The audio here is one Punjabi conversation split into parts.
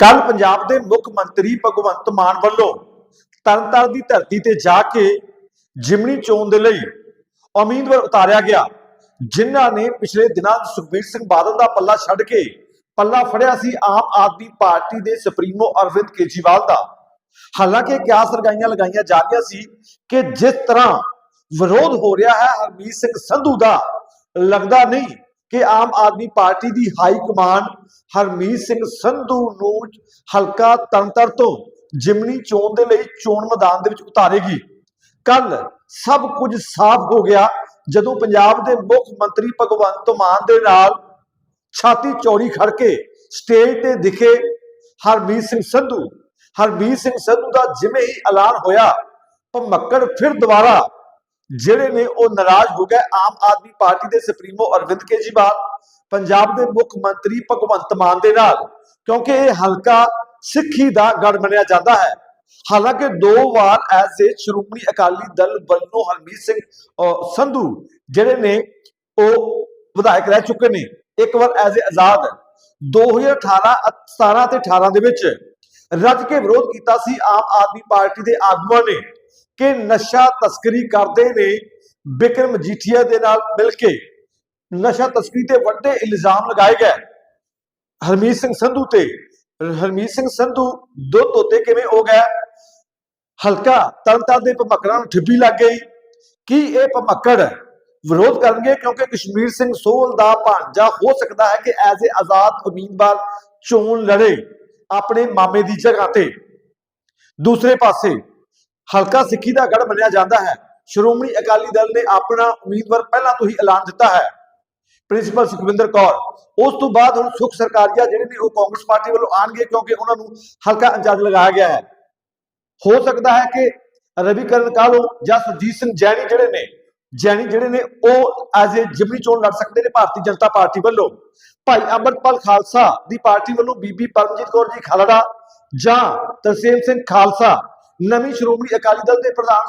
ਕੱਲ ਪੰਜਾਬ ਦੇ ਮੁੱਖ ਮੰਤਰੀ ਭਗਵੰਤ ਮਾਨ ਵੱਲੋਂ ਤਰਨਤਾਰਨ ਦੀ ਧਰਤੀ ਤੇ ਜਾ ਕੇ ਜਿਮਣੀ ਚੋਣ ਦੇ ਲਈ ਉਮੀਦਵਾਰ ਉਤਾਰਿਆ ਗਿਆ, ਜਿਨ੍ਹਾਂ ਨੇ ਪਿਛਲੇ ਦਿਨਾਂ ਸੁਖਬੀਰ ਸਿੰਘ ਬਾਦਲ ਦਾ ਪੱਲਾ ਛੱਡ ਕੇ ਪੱਲਾ ਫੜਿਆ ਸੀ ਆਮ ਆਦਮੀ ਪਾਰਟੀ ਦੇ ਸੁਪਰੀਮੋ ਅਰਵਿੰਦ ਕੇਜੀਵਾਲ ਦਾ। ਹਾਲਾਂਕਿ ਕਿਆਸ ਲਗਾਈਆਂ ਲਗਾਈਆਂ ਜਾ ਰਹੀਆਂ ਸੀ ਕਿ ਜਿਸ ਤਰ੍ਹਾਂ ਵਿਰੋਧ ਹੋ ਰਿਹਾ ਹੈ ਹਰਮੀਤ ਸਿੰਘ ਸੰਧੂ ਦਾ, ਲੱਗਦਾ ਨਹੀਂ ਕਿ ਆਮ ਆਦਮੀ ਪਾਰਟੀ ਦੀ ਹਾਈ ਕਮਾਨ ਹਰਮੀਤ ਸਿੰਘ ਸੰਧੂ ਨੂੰ ਹਲਕਾ ਤੰਤਰ ਤੋਂ ਜਿਮਨੀ ਚੋਣ ਦੇ ਲਈ ਚੋਣ ਮੈਦਾਨ ਦੇ ਵਿੱਚ ਉਤਾਰੇਗੀ। ਕੱਲ ਸਭ ਕੁਝ ਸਾਫ਼ ਹੋ ਗਿਆ, ਜਦੋਂ ਪੰਜਾਬ ਦੇ ਮੁੱਖ ਮੰਤਰੀ ਭਗਵੰਤ ਮਾਨ ਦੇ ਨਾਲ ਛਾਤੀ ਚੌੜੀ ਖੜ ਕੇ ਸਟੇਜ ਤੇ ਦਿਖੇ ਹਰਮੀਤ ਸਿੰਘ ਸੰਧੂ। ਹਰਮੀਤ ਸਿੰਘ ਸੰਧੂ ਦਾ ਜਿਵੇਂ ਹੀ ਐਲਾਨ ਹੋਇਆ, ਭਮੱਕੜ ਫਿਰ ਦੁਬਾਰਾ ਜਿਹੜੇ ਨੇ ਉਹ ਨਾਰਾਜ਼ ਹੋ ਗਏ। ਆਮ ਆਦਮੀ ਪਾਰਟੀ ਦੇ ਸੁਪਰੀਮੋ ਅਰਵਿੰਦ ਕੇਜੀਵਾਲ ਪੰਜਾਬ ਦੇ ਮੁੱਖ ਮੰਤਰੀ ਭਗਵੰਤ ਮਾਨ ਦੇ ਨਾਲ, ਕਿਉਂਕਿ ਇਹ ਹਲਕਾ ਸਿੱਖੀ ਦਾ ਗੜ ਮੰਨਿਆ ਜਾਂਦਾ ਹੈ। ਹਾਲਾਂਕਿ ਦੋ ਵਾਰ ਐਜ਼ ਏ ਸ਼੍ਰੋਮਣੀ ਅਕਾਲੀ ਦਲ ਵੱਲੋਂ ਹਰਮੀਤ ਸਿੰਘ ਸੰਧੂ ਜਿਹੜੇ ਨੇ, ਉਹ ਵਿਧਾਇਕ ਰਹਿ ਚੁੱਕੇ ਨੇ। ਇੱਕ ਵਾਰ ਐਜ਼ ਏ ਆਜ਼ਾਦ 2018 17 ਤੇ 18 ਦੇ ਵਿੱਚ ਰੱਜ ਕੇ ਵਿਰੋਧ ਕੀਤਾ ਸੀ। ਆਮ ਆਦਮੀ ਪਾਰਟੀ ਦੇ ਆਗੂਆਂ ਨੇ। ਕਿ ਨਸ਼ਾ ਤਸਕਰੀ ਕਰਦੇ ਨੇ ਬਿਕਰਮ ਜੀਠੀਆ ਦੇ ਨਾਲ ਮਿਲ ਕੇ। ਨਸ਼ਾ ਤਸਕਰੀ ਤੇ ਵੱਡੇ ਇਲਜ਼ਾਮ ਲਗਾਏ ਗਏ। ਹਰਮੀਤ ਸਿੰਘ ਸੰਧੂ ਤੇ ਹਰਮੀਤ ਸਿੰਘ ਸੰਧੂ ਦੋ ਤੋਤੇ ਕਿਵੇਂ ਹੋ ਗਿਆ ਹਲਕਾ ਤਰਨਤਾਰਨ ਦੇ ਭਮੱਕੜਾਂ ਨੂੰ ਠਿੱਬੀ ਲੱਗ ਗਈ। ਕੀ ਇਹ ਭਮੱਕੜ ਵਿਰੋਧ ਕਰਨਗੇ? ਕਿਉਂਕਿ ਕਸ਼ਮੀਰ ਸਿੰਘ ਸੋਹਲ ਦਾ ਭਾਂਜਾ ਹੋ ਸਕਦਾ ਹੈ ਕਿ ਐਜ਼ ਏ ਆਜ਼ਾਦ ਉਮੀਦਵਾਰ ਚੋਣ ਲੜੇ ਆਪਣੇ ਮਾਮੇ ਦੀ ਜਗ੍ਹਾ ਤੇ। ਦੂਸਰੇ ਪਾਸੇ ਹਲਕਾ ਸਿੱਖੀ ਦਾ ਗੜ ਮੰਨਿਆ ਜਾਂਦਾ ਹੈ। ਸ਼੍ਰੋਮਣੀ ਅਕਾਲੀ ਦਲ ਨੇ ਆਪਣਾ ਉਮੀਦਵਾਰ ਪਹਿਲਾਂ ਤੋਂ ਹੀ ਐਲਾਨ ਦਿੱਤਾ ਹੈ। ਪ੍ਰਿੰਸੀਪਲ ਸੁਖਵਿੰਦਰ ਕੌਰ, ਉਸ ਤੋਂ ਬਾਅਦ ਹੁਣ ਸੁਖ ਸਰਕਾਰੀਆ ਜਿਹੜੇ ਨੇ ਉਹ ਕਾਂਗਰਸ ਪਾਰਟੀ ਵੱਲੋਂ ਆਣਗੇ ਕਿਉਂਕਿ ਉਹਨਾਂ ਨੂੰ ਹਲਕਾ ਇੰਚਾਰਜ ਲਗਾਇਆ ਗਿਆ ਹੈ। ਹੋ ਸਕਦਾ ਹੈ ਕਿ ਰਵੀਕਰਨ ਕਾਲੋ ਜਾਂ ਸੁਰਜੀਤ ਸਿੰਘ ਜੈਣੀ ਜਿਹੜੇ ਨੇ, ਜੈਣੀ ਜਿਹੜੇ ਨੇ ਉਹ ਐਜ਼ ਏ ਜਿਮਨੀ ਚੋਣ ਲੜ ਸਕਦੇ ਨੇ ਭਾਰਤੀ ਜਨਤਾ ਪਾਰਟੀ ਵੱਲੋਂ। ਭਾਈ ਅਮਰਪਾਲ ਖਾਲਸਾ ਦੀ ਪਾਰਟੀ ਵੱਲੋਂ ਬੀਬੀ ਪਰਮਜੀਤ ਕੌਰ ਜੀ ਖਾਲੜਾ ਜਾਂ ਤਰਸੇਮ ਸਿੰਘ ਖਾਲਸਾ ਨਵੀਂ ਸ਼੍ਰੋਮਣੀ ਅਕਾਲੀ ਦਲ ਦੇ ਪ੍ਰਧਾਨ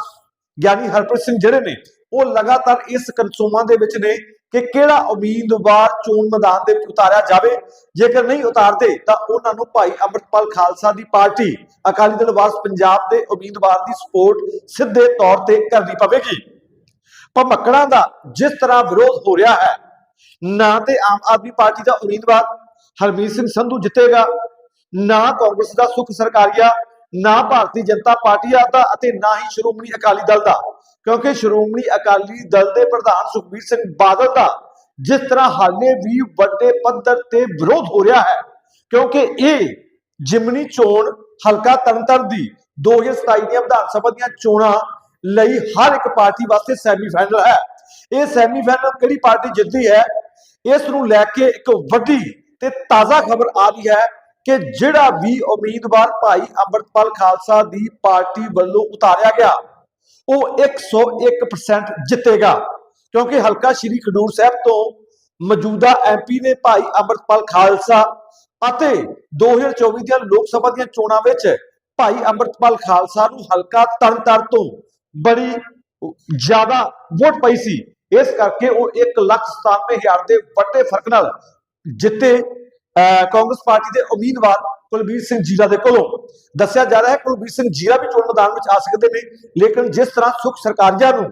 ਗਿਆਨੀ ਹਰਪ੍ਰੀਤ ਸਿੰਘ ਜਿਹੜੇ ਨੇ, ਉਹ ਲਗਾਤਾਰ ਇਸ ਕਨਸੂਮਾਂ ਦੇ ਵਿੱਚ ਨੇ ਕਿ ਕਿਹੜਾ ਉਮੀਦਵਾਰ ਚੋਣ ਮੈਦਾਨ ਦੇ ਵਿੱਚ ਉਤਾਰਿਆ ਜਾਵੇ। ਜੇਕਰ ਨਹੀਂ ਉਤਾਰਦੇ, ਤਾਂ ਉਹਨਾਂ ਨੂੰ ਭਾਈ ਅੰਮ੍ਰਿਤਪਾਲ ਖਾਲਸਾ ਦੀ ਪਾਰਟੀ, ਅਕਾਲੀ ਦਲ ਵਾਸ ਪੰਜਾਬ ਦੇ ਉਮੀਦਵਾਰ ਦੀ ਸਪੋਰਟ ਸਿੱਧੇ ਤੌਰ ਤੇ ਕਰਨੀ ਪਵੇਗੀ। ਭਮੱਕੜਾਂ ਦਾ ਜਿਸ ਤਰ੍ਹਾਂ ਵਿਰੋਧ ਹੋ ਰਿਹਾ ਹੈ, ਨਾ ਤੇ ਆਮ ਆਦਮੀ ਪਾਰਟੀ ਦਾ ਉਮੀਦਵਾਰ ਹਰਮੀਤ ਸਿੰਘ ਸੰਧੂ ਜਿੱਤੇਗਾ, ਨਾ ਕਾਂਗਰਸ ਦਾ ਸੁਖ ਸਰਕਾਰੀਆ ਨਾ ਭਾਰਤੀ ਜਨਤਾ ਪਾਰਟੀ ਦਾ ਅਤੇ ਨਾ ਹੀ ਸ਼੍ਰੋਮਣੀ ਅਕਾਲੀ ਦਲ ਦਾ, ਕਿਉਂਕਿ ਸ਼੍ਰੋਮਣੀ ਅਕਾਲੀ ਦਲ ਦੇ ਪ੍ਰਧਾਨ ਸੁਖਬੀਰ ਸਿੰਘ ਬਾਦਲ ਦਾ ਜਿਸ ਤਰ੍ਹਾਂ ਹਾਲੇ ਵੀ ਵੱਡੇ ਪੱਧਰ ਤੇ ਵਿਰੋਧ ਹੋ ਰਿਹਾ ਹੈ, ਕਿਉਂਕਿ ਇਹ ਜਿਮਨੀ ਚੋਣ ਹਲਕਾ ਤਰਨਤਾਰਨ ਦੀ 2027 ਦੀਆਂ ਵਿਧਾਨ ਸਭਾ ਦੀਆਂ ਚੋਣਾਂ ਲਈ ਹਰ ਇੱਕ ਪਾਰਟੀ ਵਾਸਤੇ ਸੈਮੀਫਾਈਨਲ ਹੈ। ਇਹ ਸੈਮੀਫਾਈਨਲ ਕਿਹੜੀ ਪਾਰਟੀ ਜਿੱਤਦੀ ਹੈ? ਇਸ ਨੂੰ ਲੈ ਕੇ ਇੱਕ ਵੱਡੀ ਤੇ ਤਾਜ਼ਾ ਖਬਰ ਆ ਰਹੀ ਹੈ ਕਿ ਜਿਹੜਾ ਵੀ ਉਮੀਦਵਾਰ ਭਾਈ ਅੰਮ੍ਰਿਤਪਾਲ ਖਾਲਸਾ ਦੀ ਪਾਰਟੀ ਵੱਲੋਂ ਉਤਾਰਿਆ ਗਿਆ, ਉਹ 101% ਜਿੱਤੇਗਾ। ਕਿਉਂਕਿ ਹਲਕਾ ਸ਼੍ਰੀ ਖਡੂਰ ਸਾਹਿਬ ਤੋਂ ਮੌਜੂਦਾ ਐਮਪੀ ਨੇ ਭਾਈ ਅੰਮ੍ਰਿਤਪਾਲ ਖਾਲਸਾ ਅਤੇ 2024 ਦੀਆਂ ਲੋਕ ਸਭਾ ਦੀਆਂ ਚੋਣਾਂ ਵਿੱਚ ਭਾਈ ਅੰਮ੍ਰਿਤਪਾਲ ਖਾਲਸਾ ਨੂੰ ਹਲਕਾ ਤਰਨਤਾਰਨ ਤੋਂ ਬੜੀ ਜ਼ਿਆਦਾ ਵੋਟ ਪਈ ਸੀ। ਇਸ ਕਰਕੇ ਉਹ 197000 ਦੇ ਵੱਡੇ ਫ਼ਰਕ ਨਾਲ ਜਿੱਤੇ। ਕਾਂਗਰਸ ਪਾਰਟੀ ਦੇ ਉਮੀਦਵਾਰ ਕੁਲਬੀਰ ਸਿੰਘ ਜੀਰਾ ਦੇ ਕੋਲੋਂ ਦੱਸਿਆ ਜਾ ਰਿਹਾ ਹੈ, ਕੁਲਬੀਰ ਸਿੰਘ ਜੀਰਾ ਵੀ ਚੋਣ ਮੈਦਾਨ ਵਿੱਚ ਆ ਸਕਦੇ ਨੇ, ਲੇਕਿਨ ਜਿਸ ਤਰ੍ਹਾਂ ਸੁਖ ਸਰਕਾਰੀਆ ਨੂੰ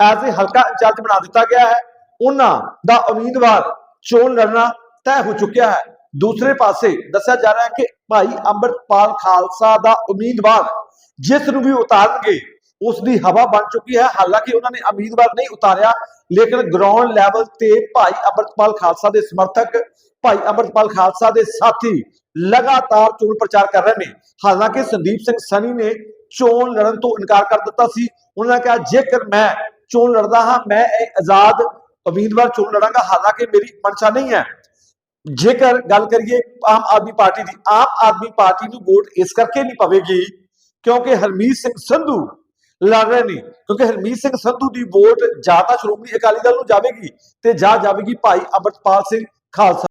ਐਜ਼ ਏ ਹਲਕਾ ਇੰਚਾਰਜ ਬਣਾ ਦਿੱਤਾ ਗਿਆ ਹੈ, ਉਹਨਾਂ ਦਾ ਉਮੀਦਵਾਰ ਚੋਣ ਲੜਨਾ ਤੈਅ ਹੋ ਚੁੱਕਿਆ ਹੈ। ਦੂਸਰੇ ਪਾਸੇ ਦੱਸਿਆ ਜਾ ਰਿਹਾ ਹੈ ਕਿ ਭਾਈ ਅੰਮ੍ਰਿਤਪਾਲ ਖਾਲਸਾ ਦਾ ਉਮੀਦਵਾਰ ਜਿਸ ਨੂੰ ਵੀ ਉਤਾਰਨਗੇ, ਉਸ ਦੀ ਹਵਾ ਬਣ ਚੁੱਕੀ ਹੈ। ਹਾਲਾਂਕਿ ਉਹਨਾਂ ਨੇ ਉਮੀਦਵਾਰ ਨਹੀਂ ਉਤਾਰਿਆ ਲੇਕਿਨ ਗਰਾਊਂਡ ਲੈਵਲ ਤੇ ਭਾਈ ਅੰਮ੍ਰਿਤਪਾਲ ਖਾਲਸਾ ਦੇ ਸਮਰਥਕ, ਭਾਈ ਅੰਮ੍ਰਿਤਪਾਲ ਖਾਲਸਾ ਦੇ ਸਾਥੀ ਲਗਾਤਾਰ ਚੋਣ ਪ੍ਰਚਾਰ ਕਰ ਰਹੇ ਨੇ। ਹਾਲਾਂਕਿ ਸੰਦੀਪ ਸਿੰਘ ਸਨੀ ਨੇ ਚੋਣ ਲੜਨ ਤੋਂ ਇਨਕਾਰ ਕਰ ਦਿੱਤਾ ਸੀ। ਉਹਨਾਂ ਨੇ ਕਿਹਾ, ਜੇਕਰ ਮੈਂ ਚੋਣ ਲੜਦਾ ਹਾਂ, ਮੈਂ ਇਹ ਆਜ਼ਾਦ ਉਮੀਦਵਾਰ ਚੋਣ ਲੜਾਂਗਾ। ਹਾਲਾਂਕਿ ਮੇਰੀ ਮਨਸ਼ਾ ਨਹੀਂ ਹੈ। ਜੇਕਰ ਗੱਲ ਕਰੀਏ ਆਮ ਆਦਮੀ ਪਾਰਟੀ ਦੀ, ਆਮ ਆਦਮੀ ਪਾਰਟੀ ਨੂੰ ਵੋਟ ਇਸ ਕਰਕੇ ਨਹੀਂ ਪਵੇਗੀ ਕਿਉਂਕਿ ਹਰਮੀਤ ਸਿੰਘ ਸੰਧੂ ਲੜ ਰਹੇ ਨੇ। ਕਿਉਂਕਿ ਹਰਮੀਤ ਸਿੰਘ ਸੰਧੂ ਦੀ ਵੋਟ ਜਾਂ ਤਾਂ ਸ਼੍ਰੋਮਣੀ ਅਕਾਲੀ ਦਲ ਨੂੰ ਜਾਵੇਗੀ ਤੇ ਜਾਂ ਜਾਵੇਗੀ ਭਾਈ ਅੰਮ੍ਰਿਤਪਾਲ ਸਿੰਘ ਖਾਲਸਾ।